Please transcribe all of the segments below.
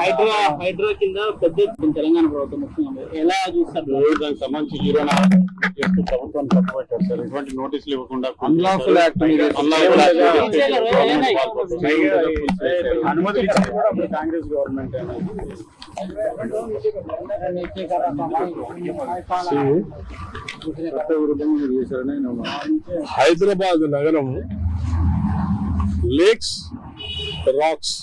HYDRAA HYDRAA కింద పెద్ద తెలంగాణ ప్రభుత్వం ముఖ్యంగా ఎలా చూస్తారు? దానికి సంబంధించి హీరో చేస్తూ ప్రభుత్వాన్ని తప్పుపట్టారు సార్. ఎటువంటి నోటీసులు ఇవ్వకుండా. అనుమతి కాంగ్రెస్ గవర్నమెంట్ హైదరాబాద్ నగరం లేక్స్ రాక్స్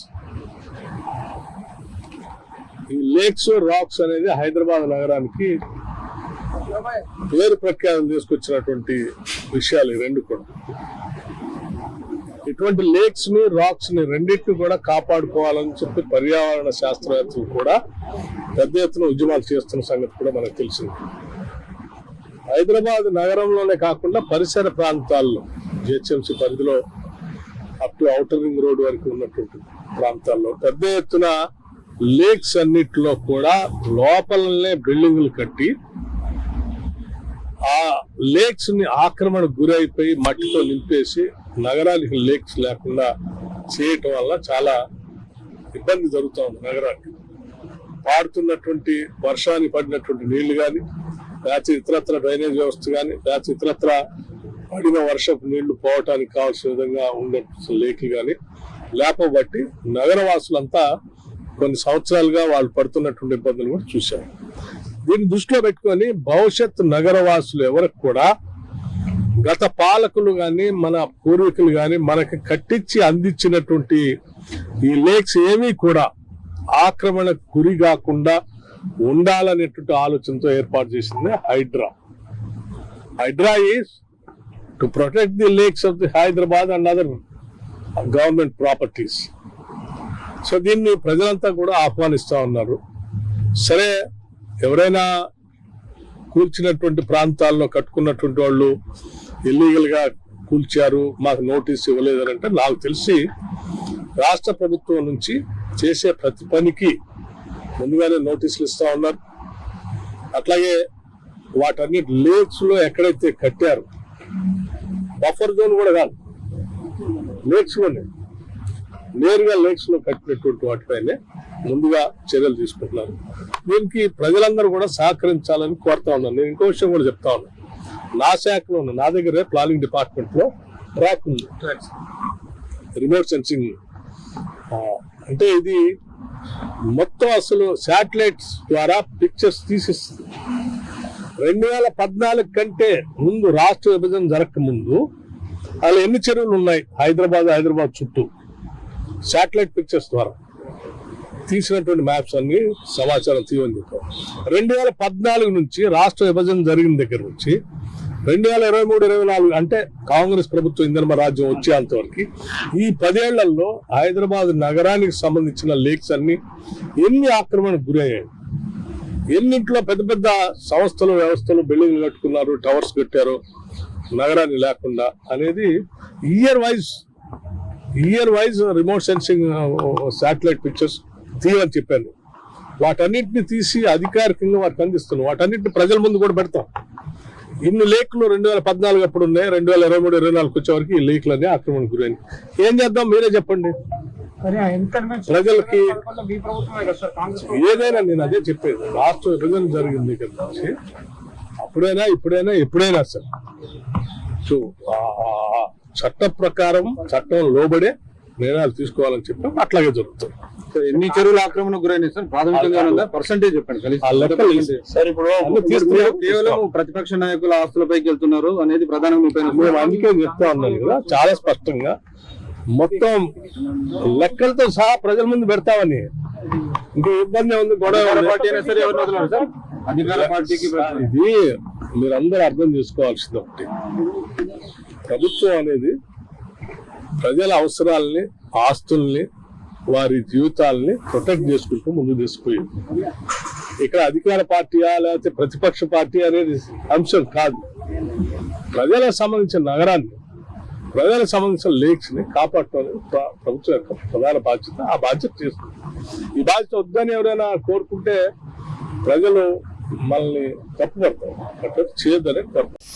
ఈ లేక్స్ రాక్స్ అనేది హైదరాబాద్ నగరానికి పేరు ప్రఖ్యాతం తీసుకొచ్చినటువంటి విషయాలు ఈ రెండు కూడా. ఇటువంటి లేక్స్ని రాక్స్ని రెండింటిని కూడా కాపాడుకోవాలని చెప్పి పర్యావరణ శాస్త్రవేత్తలు కూడా పెద్ద ఎత్తున ఉద్యమాలు చేస్తున్న సంగతి కూడా మనకు తెలిసింది. హైదరాబాద్ నగరంలోనే కాకుండా పరిసర ప్రాంతాల్లో జిహెచ్ఎంసీ పరిధిలో up to outer ring road వరకు ఉన్నటువంటి ప్రాంతాల్లో పెద్ద ఎత్తున లేక్స్ అన్నిటిలో కూడా లోపలనే బిల్డింగులు కట్టి ఆ లేక్స్ని ఆక్రమణ గురైపోయి మట్టితో నింపేసి నగరానికి లేక్స్ లేకుండా చేయటం వల్ల చాలా ఇబ్బంది జరుగుతూ ఉంది నగరానికి. పారుతున్నటువంటి వర్షాన్ని పడినటువంటి నీళ్ళు కానీ లేకపోతే ఇతరత్ర డ్రైనేజ్ వ్యవస్థ కానీ లేకపోతే ఇతరత్ర పడిన వర్షపు నీళ్ళు పోవటానికి కావాల్సిన విధంగా ఉండే లేకులు కానీ లేపబట్టి నగరవాసులంతా కొన్ని సంవత్సరాలుగా వాళ్ళు పడుతున్నటువంటి ఇబ్బందులు కూడా చూశారు దీన్ని దృష్టిలో పెట్టుకొని భవిష్యత్ నగరవాసులు ఎవరికి కూడా గత పాలకులు కానీ మన పూర్వీకులు కానీ మనకి కట్టించి అందించినటువంటి ఈ లేక్స్ ఏమీ కూడా ఆక్రమణకు గురి కాకుండా ఉండాలనేటువంటి ఆలోచనతో ఏర్పాటు చేసింది HYDRAA. HYDRAA is to protect the lakes of the Hyderabad and other government properties. So దీన్ని ప్రజలంతా కూడా ఆహ్వానిస్తూ ఉన్నారు. సరే ఎవరైనా కూల్చినటువంటి ప్రాంతాల్లో కట్టుకున్నటువంటి వాళ్ళు ఇల్లీగల్గా కూల్చారు మాకు నోటీస్ ఇవ్వలేదని అంటే నాకు తెలిసి రాష్ట్ర ప్రభుత్వం నుంచి చేసే ప్రతి పనికి ముందుగానే నోటీసులు ఇస్తూ ఉన్నారు. అట్లాగే వాటన్నిటి లేక్స్లో ఎక్కడైతే కట్టారు బఫర్ జోన్ కూడా కాదు లేక్స్ కూడా నేరుగా లేక్స్లో కట్టినటువంటి వాటిపైనే ముందుగా చర్యలు తీసుకుంటున్నారు. దీనికి ప్రజలందరూ కూడా సహకరించాలని కోరుతా ఉన్నాను. నేను ఇంకో విషయం కూడా చెప్తా ఉన్నాను నా శాఖలో ఉన్న నా దగ్గరే ప్లానింగ్ డిపార్ట్మెంట్లో ట్రాక్ ఉంది రిమోట్ సెన్సింగ్ అంటే ఇది మొత్తం అసలు శాటిలైట్స్ ద్వారా పిక్చర్స్ తీసిస్తుంది. రెండు వేల పద్నాలుగు కంటే ముందు రాష్ట్ర విభజన జరగక ముందు అలా ఎన్ని చెరువులు ఉన్నాయి? హైదరాబాద్ హైదరాబాద్ చుట్టూ. శాటిలైట్ పిక్చర్స్ ద్వారా తీసినటువంటి మ్యాప్స్ అన్ని సమాచారం తీయమని చెప్పారు. రెండు వేల పద్నాలుగు నుంచి రాష్ట్ర విభజన జరిగిన దగ్గర నుంచి రెండు వేల ఇరవై మూడు ఇరవై నాలుగు అంటే కాంగ్రెస్ ప్రభుత్వం ఇంధన రాజ్యం వచ్చేంతవరకు ఈ పదేళ్ళలో హైదరాబాద్ నగరానికి సంబంధించిన లేక్స్ అన్ని ఎన్ని ఆక్రమణకు గురయ్యాయి? ఎన్నింట్లో పెద్ద పెద్ద సంస్థలు వ్యవస్థలు బిల్డింగ్లు కట్టుకున్నారు టవర్స్ కట్టారు నగరాన్ని లేకుండా అనేది year wise year wise remote sensing satellite pictures తీయని చెప్పాను. వాటన్నిటిని తీసి అధికారికంగా వాటికి అందిస్తున్నాం. వాటన్నిటిని ప్రజల ముందు కూడా పెడతాం. ఇన్ని లేకులు రెండు వేల పద్నాలుగు అప్పుడు ఉన్నాయి? రెండు వేల ఇరవై మూడు ఇరవై నాలుగు వచ్చే వరకు ఈ లేకులన్నీ ఆక్రమణ గురైంది ఏం చేద్దాం? మీరే చెప్పండి. ప్రజలకి ఏదైనా నేను అదే చెప్పేది. రాష్ట్ర విభజన జరిగింది కదా నుంచి. అప్పుడైనా ఇప్పుడైనా ఎప్పుడైనా సార్. సో చట్ట ప్రకారం చట్టం లోబడే నిర్ణయాలు తీసుకోవాలని చెప్పి అట్లాగే జరుగుతుంది. ఎన్ని చెరువుల ఆక్రమణ గురైనాయి సార్? ప్రాథమికంగా పర్సంటేజ్ చెప్పండి కేవలం ప్రతిపక్ష నాయకుల ఆస్తులపైకి వెళ్తున్నారు అనేది ప్రధానంగా అందుకే చెప్తా ఉన్నాను కదా చాలా స్పష్టంగా. మొత్తం లెక్కలతో సహా ప్రజల ముందు పెడతామని. ఇంకో ఇబ్బంది ఉంది గొడవ. పార్టీ అయినా సరే ఎవరిని వదలరు సార్? అధికార పార్టీకి ఇది మీరందరూ అర్థం చేసుకోవాల్సింది ఒకటి. ప్రభుత్వం అనేది ప్రజల అవసరాలని ఆస్తుల్ని వారి జీవితాలని ప్రొటెక్ట్ చేసుకుంటూ ముందు తీసుకుపోయింది. ఇక్కడ అధికార పార్టీయా లేకపోతే ప్రతిపక్ష పార్టీ అనేది అంశం కాదు. ప్రజలకు సంబంధించిన నగరాన్ని ప్రజలకు సంబంధించిన లేక్స్ని కాపాడటం ప్రభుత్వం యొక్క ప్రధాన బాధ్యత ఆ బాధ్యత తీసుకుంది. ఈ బాధ్యత వద్దని ఎవరైనా కోరుకుంటే ప్రజలు మనల్ని తప్పుపడతారు. అంటే చేయదని